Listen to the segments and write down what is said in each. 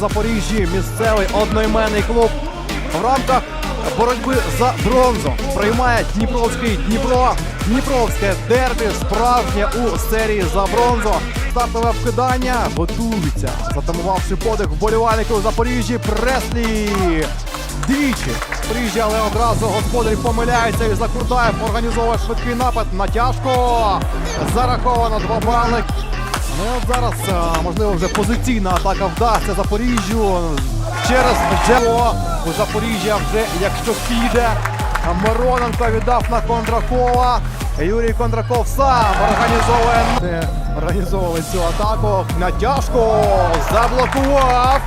Запоріжжі місцевий одноіменний клуб в рамках боротьби за бронзу приймає Дніпровський Дніпро. Дніпровське дербі справжнє у серії за бронзу. Стартове вкидання готується, затамувавши подих вболівальників у Запоріжжі. Преслі двічі приїжджає, але одразу господар помиляється і Закурдаєв організовує швидкий напад. Натяжко зараховано два бали. Ну от зараз, можливо, вже позиційна атака вдасться Запоріжжю. Через Джео у Запоріжжя вже, якщо піде, Мироненко віддав на Кондракова. Юрій Кондраков сам організовує організовували цю атаку. Натяжко заблокував.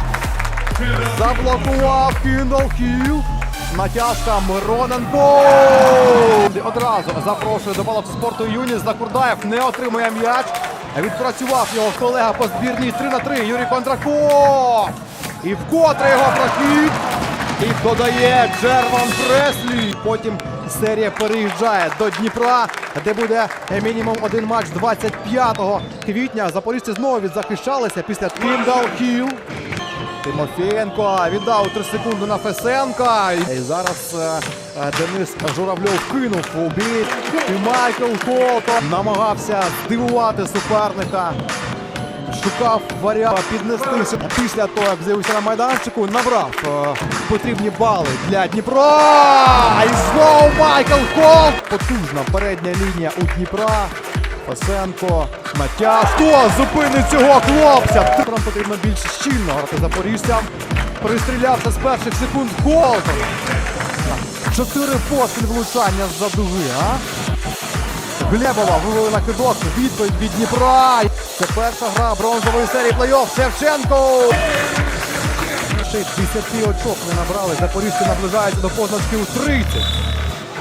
Заблокував Кіндал. Натяжка Мироненко. Одразу запрошує до балок спорту Юніс. Закурдаєв не отримує м'яч. Відпрацював його колега по збірній 3 на 3. Юрій Кондраков. І вкотре його прохід. І додає Джерван Преслі. Потім серія переїжджає до Дніпра, де буде мінімум один матч 25 квітня. Запоріжці знову відзахищалися після Кіндал Хіл. Тимофієнко віддав 3 секунди на Фесенка. І зараз е, Денис Журавльов кинув у бій. І Майкл Колтон намагався здивувати суперника. Шукав варіант піднестися після того, як з'явився на майданчику, набрав е, потрібні бали для Дніпра. І знову Майкл Колт. Потужна передня лінія у Дніпра. Фасенко натяг. Хто зупинить цього хлопця? Нам потрібно більш щільно грати запоріжцям. Пристрілявся з перших секунд Колтон. Чотири поспіль влучання з-за дуги, а? Глебова вивели на кидок. Відповідь від Дніпра. Це перша гра бронзової серії плей-офф. Шевченко. Ще 10 очок не набрали. Запоріжці наближаються до позначки у 30.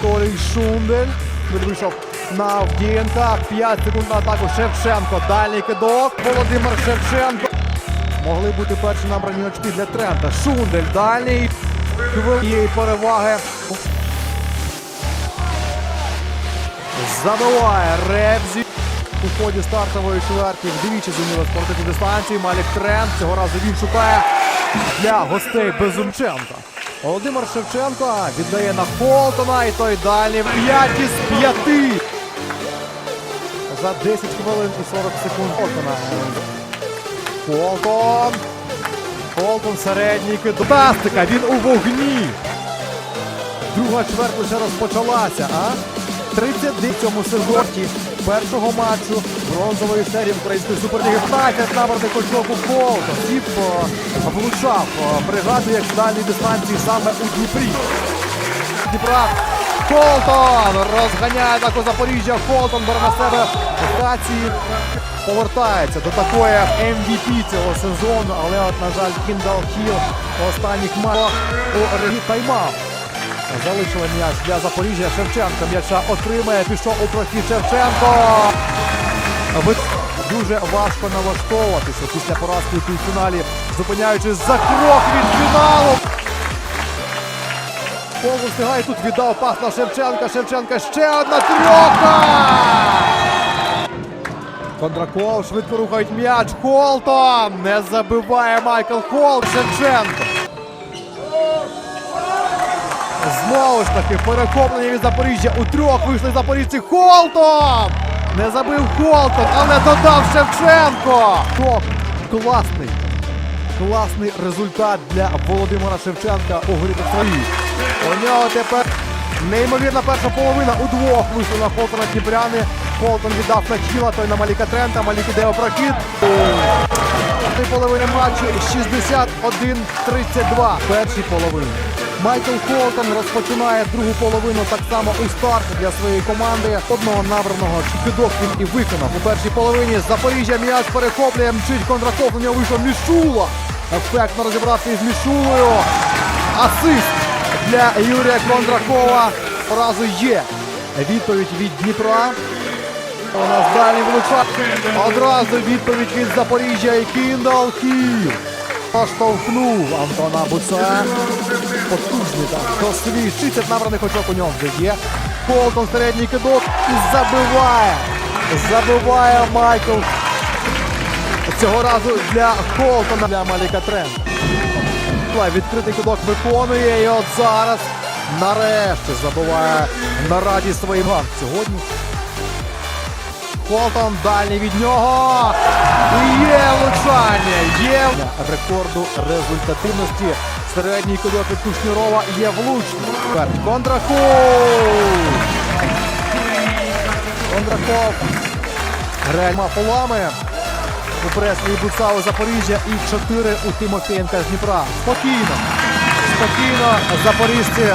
Толій Шундель. Вийшов на Авдієнка. 5 секунд на атаку. Шевченко. Дальній кидок. Володимир Шевченко. Могли бути перші набрані очки для Трента. Шундель дальній. Хвилиєї переваги. Забиває Ребзі. У ході стартової чверті вдвічі зуміли спортити дистанції. Малік Трент. Цього разу він шукає для гостей Безумченка. Володимир Шевченко віддає на Фолтона і той далі 5 із 5. За 10 хвилин і 40 секунд Фолтона. Фолтон. Фолтон середній кид. Він у вогні. Друга чверть лише розпочалася, а? 39 в цьому сезоні першого матчу бронзової серії української суперліги 15 набраних очок у Фолтон. Тіп е, влучав е, бригаду як з дальній дистанції саме у Дніпрі. Дніпра Фолтон розганяє атаку Запоріжжя. Фолтон бере на себе стації. Повертається до такої MVP цього сезону, але от, на жаль, Кіндал Хіл у останніх матчах у тайм-аут. Залишили м'яч для Запоріжжя. Шевченко м'яча отримає. Пішов у прохід Шевченко. Дуже важко налаштовуватися після поразки у півфіналі, зупиняючись за крок від фіналу. Пол встигає тут віддав пас на Шевченка. Шевченка ще одна трьоха. Кондраков швидко рухають м'яч. Холтон не забиває Майкл Холт. Шевченко. Знову ж таки перехоплення від Запоріжжя. У трьох вийшли запоріжці. Холтон! Не забив Холтон, але додав Шевченко. Топ. Класний. Класний результат для Володимира Шевченка у грі своїй. У нього тепер неймовірна перша половина. Удвох вийшли на Холтона Дніпряни. Холтон віддав на Хіла, той на Маліка Трента. Малік іде у прохід. Три половини матчу 61-32. Першій половині. Майкл Холтон розпочинає другу половину так само у старті для своєї команди. Одного набраного кидок він і виконав. У першій половині Запоріжжя м'яч перехоплює, мчить Кондраков, на нього вийшов Мішула. Ефектно розібрався із Мішулою. Асист для Юрія Кондракова. Разу є. Відповідь від Дніпра. У нас дальній влуча. Одразу відповідь від Запоріжжя і Кіндал Хіл. Поштовхнув Антона Буца. Потужний так. Досвід. 60 набраних очок у нього вже є. Колтон середній кидок і забиває. Забиває Майкл. Цього разу для Колтона для Маліка Трент. Плей відкритий кидок виконує. І от зараз нарешті забуває на радість своїм ган. Сьогодні Холтон дальній від нього. Є влучання. Є рекорду результативності. Середній кульок від Кушнірова є. Тепер Кондраков. Кондраков. Грельма полами. У Преслі Буцау Запоріжжя і 4 у Тимофієнка з Дніпра. Спокійно. Спокійно. Запоріжці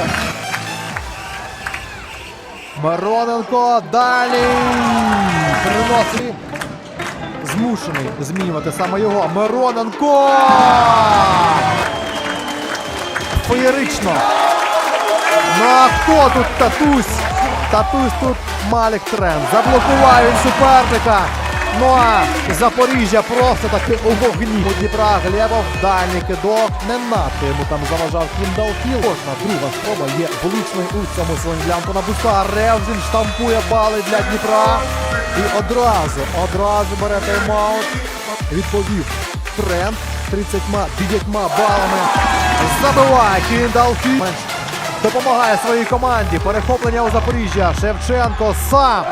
Мироненко далі. Переносить. Змушений змінювати саме його. Мироненко. Феєрично. Ну а хто тут татусь? Татусь тут Малік Трен. Заблокував він суперника. Ну а Запоріжжя просто таки у вогні. У Дніпра Глебов дальній кидок. Не надто йому там заважав Кіндалфіл. Кожна друга спроба є влучною у цьому сезоні для Антона Буса. Ревзін штампує бали для Дніпра. І одразу, одразу бере тайм-аут. Відповів тренд 39 балами. Забиває Кіндалфіл. Допомагає своїй команді. Перехоплення у Запоріжжя. Шевченко сам.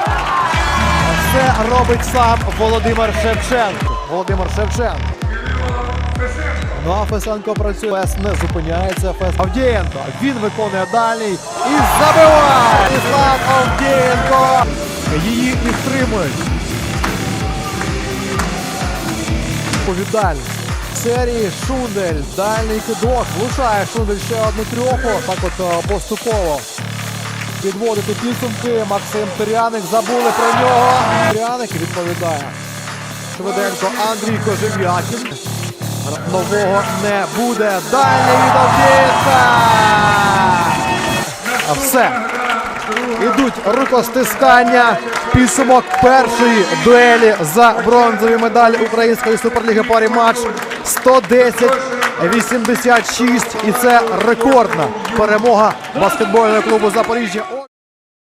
Все робить сам Володимир Шевченко. Володимир Шевченко. Ну а Фесенко працює. Фес не зупиняється. Фес Авдієнко. Він виконує далі і забиває. Іслам Авдієнко. Її і втримують. Серії Шундель. Дальній кидок. Влучає Шундель ще одну трьоху. Так от е, поступово підводити підсумки. Максим Туряник забули про нього. Туряник відповідає. Швиденько Андрій Кожем'якін. Нового не буде. Далі від Авдіївка. Все. Ідуть рукостискання. Підсумок першої дуелі за бронзові медалі Української суперліги парі матч 110-86. І це рекордна перемога баскетбольного клубу Запоріжжя.